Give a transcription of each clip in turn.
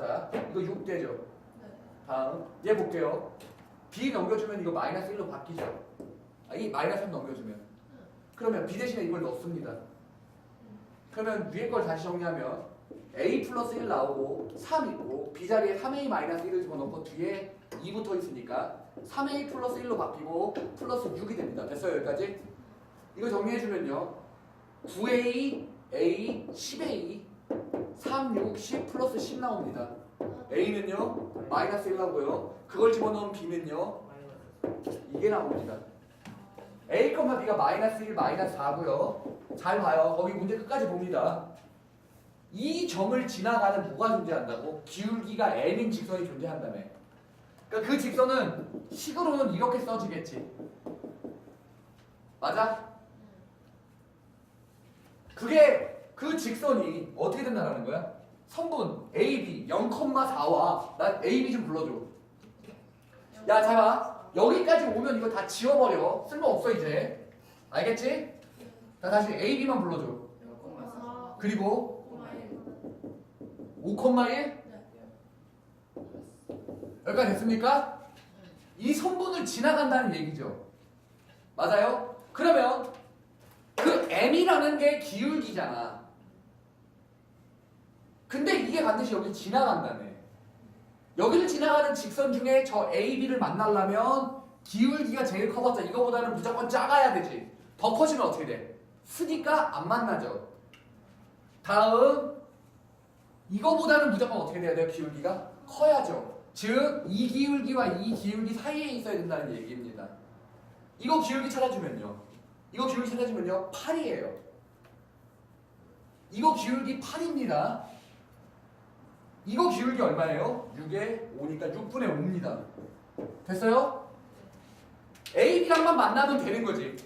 자, 이거 6대죠. 네. 다음 얘 볼게요. b 넘겨주면 이거 마이너스 1로 바뀌죠. 아, 이 마이너스 3 넘겨주면. 그러면 b 대신에 이걸 넣습니다. 그러면 위에 걸 다시 정리하면 a 플러스 1 나오고 3 있고 b 자리에 3a 마이너스 1을 집어넣고 뒤에 2 붙어 있으니까 3a 플러스 1로 바뀌고 플러스 6이 됩니다. 됐어요 여기까지? 이거 정리해주면요. 9a, a, 10a, 3, 6, 10 플러스 10 나옵니다. a는요 마이너스 1 나오고요. 그걸 집어넣으면 b는요 이게 나옵니다. a, b가 마이너스 1, 마이너스 4고요. 잘 봐요. 거기 문제 끝까지 봅니다. 이 점을 지나가는 뭐가 존재한다고? 기울기가 n인 직선이 존재한다며. 그러니까 그 직선은 식으로는 이렇게 써지겠지. 맞아? 그게 그 직선이 어떻게 된다는 거야? 선분 AB 0,4와 나 AB 좀 불러줘. 야, 잘 봐. 여기까지 오면 이거 다 지워버려. 쓸모없어 이제. 알겠지? 자, 다시 AB만 불러줘. 그리고 5,1 여기까지 됐습니까? 이 선분을 지나간다는 얘기죠. 맞아요? 그러면 그 m이라는 게 기울기잖아. 근데 이게 반드시 여기 지나간다네. 여기를 지나가는 직선 중에 저 A, B를 만나려면 기울기가 제일 커봤자 이거보다는 무조건 작아야 되지. 더 커지면 어떻게 돼? 쓰니까 안 만나죠. 다음 이거보다는 무조건 어떻게 돼야 돼요? 기울기가 커야죠. 즉 이 기울기와 이 기울기 사이에 있어야 된다는 얘기입니다. 이거 기울기 찾아주면요. 이거 기울기 찾아주면요. 8이에요. 이거 기울기 8입니다. 이거 기울기 얼마예요? 6에 5니까 6분의 5입니다. 됐어요? A, B랑만 만나면 되는 거지.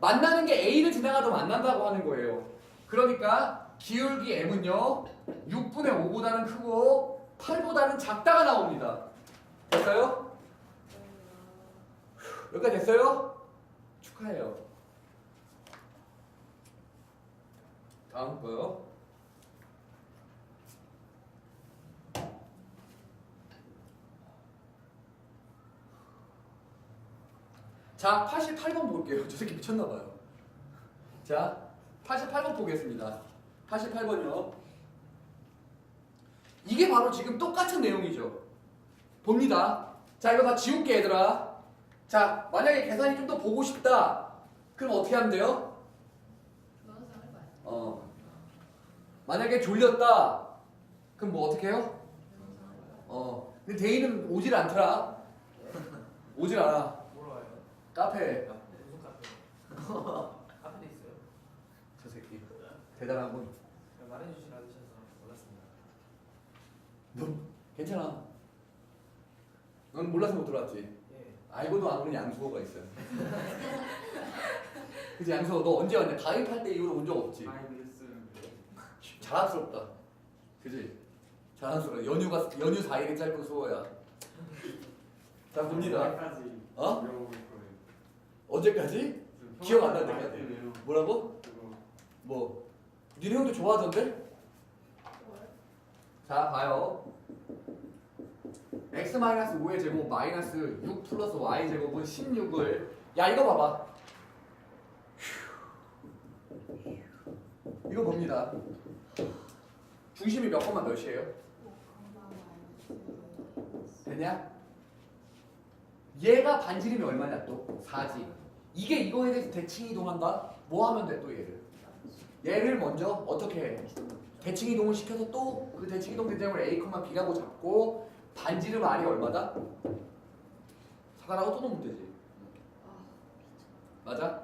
만나는 게 A를 지나가도 만난다고 하는 거예요. 그러니까 기울기 M은요. 6분의 5보다는 크고 8보다는 작다가 나옵니다. 됐어요? 여기까지 됐어요? 축하해요. 다음 거요. 자, 88번 볼게요. 저 새끼 미쳤나봐요. 자, 88번 보겠습니다. 88번이요. 이게 바로 지금 똑같은 내용이죠. 봅니다. 자, 이거 다 지울게, 얘들아. 자, 만약에 계산이 좀 더 보고 싶다. 그럼 어떻게 하면 돼요? 어. 만약에 졸렸다. 그럼 뭐 어떻게 해요? 어. 근데 데이는 오질 않더라. 오질 않아. 뭐로 와요? 카페. 무슨 카페? 카페도 있어요? 저 새끼. 대단한 분. 그냥 말해주시라 하셔서 몰랐습니다. 너 괜찮아. 넌 몰라서 못 들어왔지. 예. 알고도 안 오는 양수호가 있어요. 그치 양수호 너 언제 왔냐? 가입할 때 이후로 온 적 없지. 아이비스 자랑스럽다. 그지? 자랑스러워. 연휴가 연휴 4일이 짧고 수호야. 자 봅니다. 까지 어? 언제까지? 기억 안 나는데. 뭐라고? 뭐? 니네 형도 좋아하던데? 자 봐요. x 마이너스 5의 제곱 마이너스 6 플러스 y 제곱은 16을 야 이거 봐봐. 이거 봅니다. 중심이 몇 콤마 몇이에요? 되냐? 얘가 반지름이 얼마냐 또? 4지. 이게 이거에 대해서 대칭 이동한다? 뭐 하면 돼 또 얘를? 얘를 먼저 어떻게 해? 대칭 이동을 시켜서 또 그 대칭 이동 대장을 A, B라고 잡고 반지름 R이 얼마다? 사가라고 또 놓으면 되지. 맞아?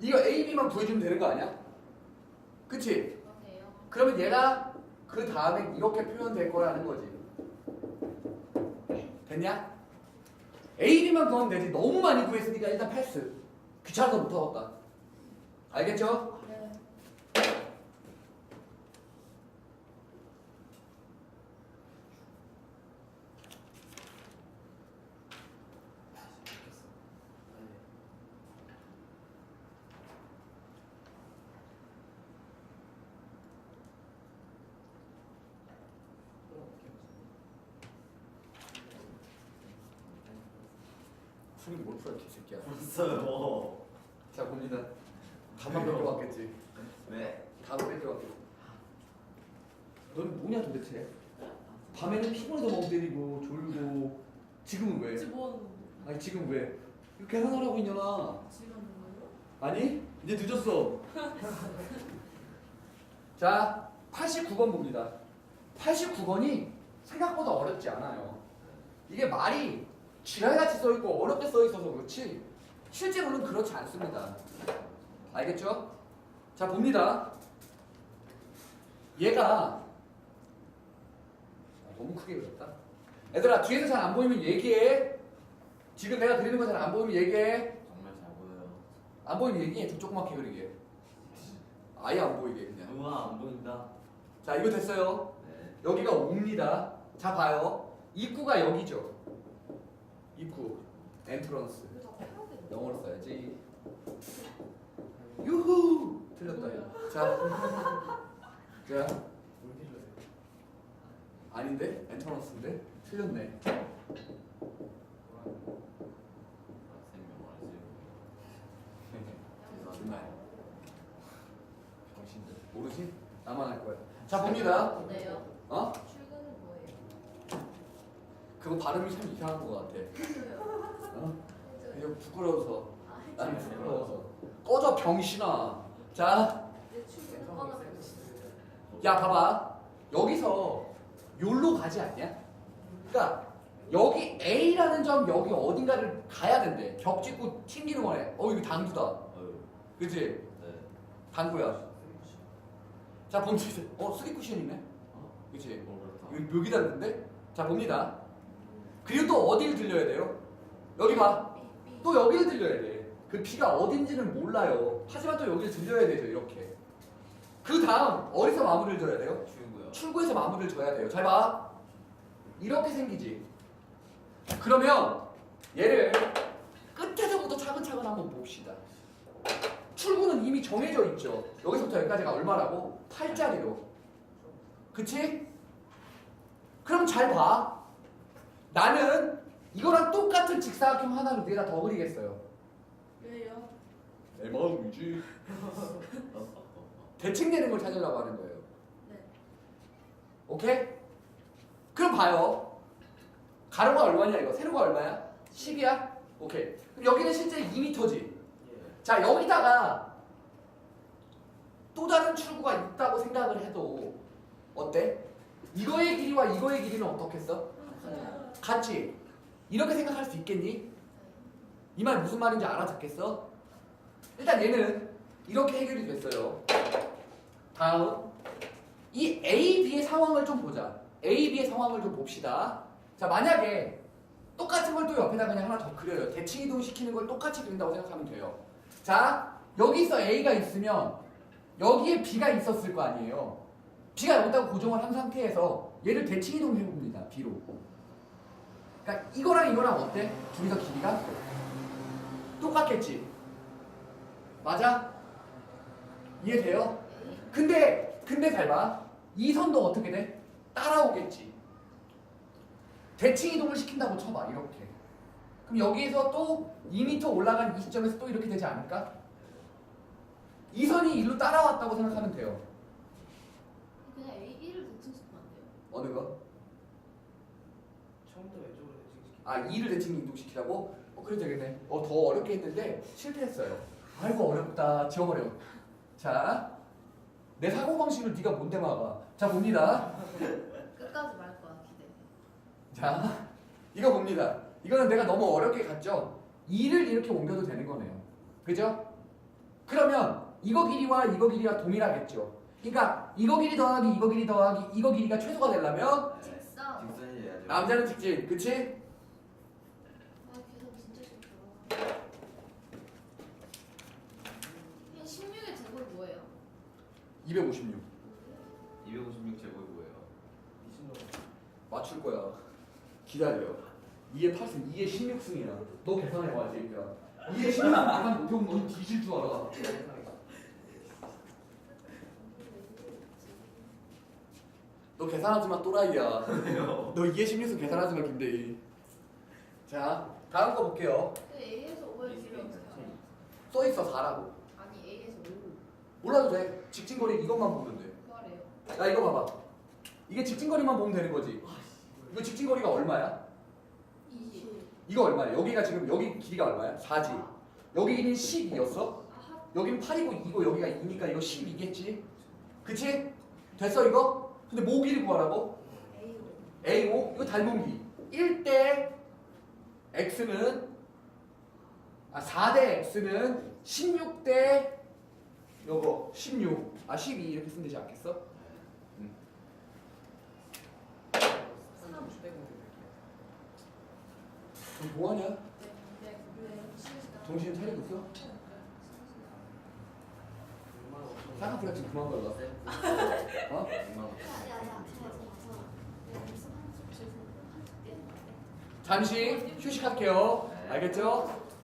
이거 A, B만 구해주면 되는 거 아니야? 그치? 그러면 얘가 그 다음에 이렇게 표현될 거라는 거지. 됐냐? A, B만 구하면 되지. 너무 많이 구했으니까 일단 패스. 귀찮아서 못 하겠다. 알겠죠? 손이 뭘 풀어 개새끼야. 풀었어요. 자 봅니다. 답만 뺏겨왔겠지. 네. 답을 뺏겨왔겠지. 넌 뭐냐 도대체? 밤에는 피곤해서 멍 때리고 졸고 지금은 왜? 지금 뭐? 아니 지금 왜? 이거 계산하라고 있냐나. 지금 하는 거예요? 아니 이제 늦었어. 자 89번 봅니다. 89번이 생각보다 어렵지 않아요. 이게 말이 지랄같이 써 있고 어렵게 써 있어서 그렇지 실제로는 그렇지 않습니다. 알겠죠? 자 봅니다. 얘가 아, 너무 크게 그렸다. 얘들아 뒤에서 잘 안 보이면 얘기해. 지금 내가 그리는 거 잘 안 보이면 얘기해. 정말 잘 보여요. 안 보이면 얘기해. 좀 조그맣게 그리게. 아예 안 보이게 그냥. 우와 안 보인다. 자 이거 됐어요. 네. 여기가 옵니다. 자 봐요. 입구가 여기죠. 입구. 엔트런스. 영어로 써야지. 유후. 틀렸다. 자. 자. 아닌데? 엔트런스인데? 틀렸네. 정신들. 모르지? 나만 할 거야. 자 봅니다. 네요. 어? 출근은 뭐예요? 그거 발음이 참 이상한 것 같아. 어? 그냥 부끄러워서. 아, 나는 부끄러워서. 꺼져 병신아. 자. 야 봐봐. 여기서 요로 가지 않냐? 그러니까 여기 A라는 점 여기 어딘가를 가야 된대. 벽 찍고 튕기는 거네. 어 이거 당구다. 그치? 네. 당구야. 자 봅니다. 어 스기 쿠션이네. 어? 그치? 어 그렇다. 여기 묘기 닿는데? 자 봅니다. 그리고 또 어디를 들려야 돼요? 여기 봐. 또 여기를 들려야 돼. 그 비가 어딘지는 몰라요. 하지만 또 여기를 들려야 되죠, 이렇게. 그 다음, 어디서 마무리를 져야 돼요? 출구요. 출구에서 마무리를 져야 돼요. 잘 봐. 이렇게 생기지. 그러면 얘를 끝에서부터 차근차근 한번 봅시다. 출구는 이미 정해져 있죠. 여기서부터 여기까지가 얼마라고? 8짜리로. 그치? 그럼 잘 봐. 나는 이거랑 똑같은 직사각형 하나를 위에다 더 그리겠어요. 왜요? 내 마음이지. 대칭되는 걸 찾으려고 하는 거예요. 네. 오케이? 그럼 봐요. 가로가 얼마냐 이거? 세로가 얼마야? 10이야? 오케이. 그럼 여기는 실제 2m지. 예. 자 여기다가 또 다른 출구가 있다고 생각을 해도 어때? 이거의 길이와 이거의 길이는 어떻겠어? 같지? 이렇게 생각할 수 있겠니? 이 말 무슨 말인지 알아듣겠어? 일단 얘는 이렇게 해결이 됐어요. 다음 이 A, B의 상황을 좀 보자. A, B의 상황을 좀 봅시다. 자 만약에 똑같은 걸 또 옆에다 그냥 하나 더 그려요. 대칭 이동 시키는 걸 똑같이 그린다고 생각하면 돼요. 자 여기서 A가 있으면 여기에 B가 있었을 거 아니에요. B가 여기다가 고정을 한 상태에서 얘를 대칭 이동 해 봅니다. B로. 그러니까 이거랑 이거랑 어때? 둘이 다 길이가 똑같겠지. 맞아? 이해돼요? 근데 근데 잘 봐. 이 선도 어떻게 돼? 따라오겠지. 대칭 이동을 시킨다고 쳐봐 이렇게. 그럼 여기에서 또 2m 올라간 이 시점에서 또 이렇게 되지 않을까? 이 선이 일로 따라왔다고 생각하면 돼요. 그냥 B를 대칭시키면 안 돼요? 어느 거? 처음부터 왼쪽으로 대칭시키. 아 2를 대칭 이동시키라고? 어 그래도 되겠네. 어 더 어렵게 했는데 실패했어요. 아이고 어렵다. 지워버려. 자, 내 사고 방식을 네가 뭔데 막아. 자 봅니다. 끝까지 말 거야 기대. 자, 이거 봅니다. 이거는 내가 너무 어렵게 갔죠? 2를 이렇게 옮겨도 되는 거네요. 그죠? 그러면 이거 길이와 이거 길이가 동일하겠죠? 그러니까 이거 길이 더하기 이거 길이 더하기 이거 길이가 최소가 되려면 직선. 직선이야죠. 남자는 직진, 그치? 아 계산 진짜 싫다. 그냥 16의 제곱이 뭐예요? 256 256 제곱이 뭐예요? 미친놈. 맞출 거야. 기다려. 2의 8승, 2의 16승이야. 너 계산해봐, 이제니까. 2의 16승 계산 못해보면 넌 뒤질 줄 알아. 너 계산하지 마, 또라이야. 너 2의 16승 계산하지 마, 김대희. 자 다음 거 볼게요. 근데 A에서 5의 길이 어떻게? 써 있어 4라고. 아니 A에서 5. 몰라도 돼. 직진거리 이것만 보면 돼. 구하래요. 야 이거 봐봐. 이게 직진거리만 보면 되는 거지. 이거 직진거리가 얼마야? 20. 이거 얼마야? 여기가 지금 여기 길이가 얼마야? 4지. 여기 12였어? 아하. 여기는 8이고 2고 여기가 2니까 이거 12겠지? 그치? 됐어 이거? 근데 뭐 길이 구하라고? A5. A5 이거 닮은 기 1대 X는 아 4대 X는 16대 요거 16. 아 12 이렇게 쓰면 되지 않겠어? 그럼 뭐하냐? 네. 네. 네. 정신 차리고 있어? 쌍꺼풀 지금 그만 걸어 어? 떼는 잠시 휴식할게요 알겠죠?